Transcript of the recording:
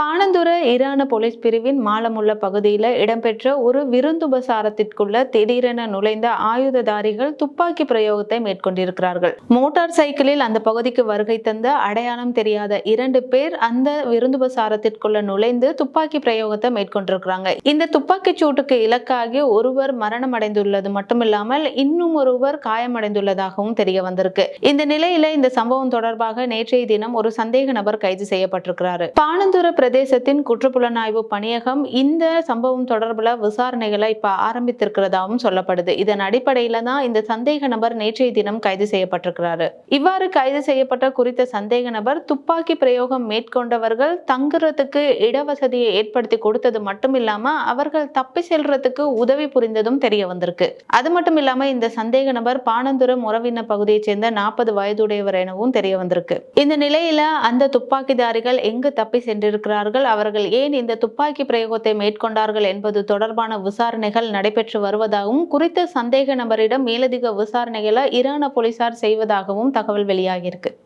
பாணந்துர ஈரான police பிரிவின் மாலமுள்ள பகுதியில் இடம்பெற்ற ஒரு விருந்துபசாரத்திற்குள்ள திடீரென நுழைந்த ஆயுததாரிகள் துப்பாக்கி பிரயோகத்தை மேற்கொண்டிருக்கிறார்கள். மோட்டார் சைக்கிளில் அந்த பகுதிக்கு வருகை தந்த அடையாளம் தெரியாத இரண்டு பேர் அந்த விருந்துபசாரத்திற்குள்ள நுழைந்து துப்பாக்கி பிரயோகத்தை மேற்கொண்டிருக்கிறாங்க. இந்த துப்பாக்கிச் சூட்டுக்கு இலக்காகி ஒருவர் மரணம் அடைந்துள்ளது மட்டுமில்லாமல் இன்னும் ஒருவர் காயமடைந்துள்ளதாகவும் தெரிய வந்திருக்கு. இந்த நிலையில இந்த சம்பவம் தொடர்பாக நேற்றைய தினம் ஒரு சந்தேக நபர் கைது செய்யப்பட்டிருக்கிறார். பாணந்துர பிரதேசத்தின் குற்றப்புலனாய்வு பணியகம் இந்த சம்பவம் தொடர்பில் விசாரணைகளை இப்போ ஆரம்பித்திருக்கிறதாகவும் சொல்லப்படுது. இதன் அடிப்படையில தான் இந்த சந்தேக நபர் நேற்றைய தினம் கைது செய்யப்பட்டிருக்கிறாரு. இவ்வாறு கைது செய்யப்பட்ட குறித்த சந்தேக நபர் துப்பாக்கி பிரயோகம் மேற்கொண்டவர்கள் தங்குறதுக்கு இடவசதியை ஏற்படுத்தி கொடுத்தது மட்டும் இல்லாம அவர்கள் தப்பி செல்றதுக்கு உதவி புரிந்ததும் தெரிய வந்திருக்கு. அது மட்டும் இல்லாம இந்த சந்தேக நபர் பானந்துரம் உறவின பகுதியைச் சேர்ந்த நாற்பது வயதுடையவர் எனவும் தெரிய வந்திருக்கு. இந்த நிலையில அந்த துப்பாக்கிதாரிகள் எங்கு தப்பி சென்றிருக்கிறார்கள் அவர்கள் ஏன் இந்த துப்பாக்கி பிரயோகத்தை மேற்கொண்டார்கள் என்பது தொடர்பான விசாரணைகள் நடைபெற்று வருவதாகவும் குறித்த சந்தேக நபரிடம் மேலதிக விசாரணைகளை ஈரான போலீசார் செய்வதாகவும் தகவல் வெளியாகியிருக்கு.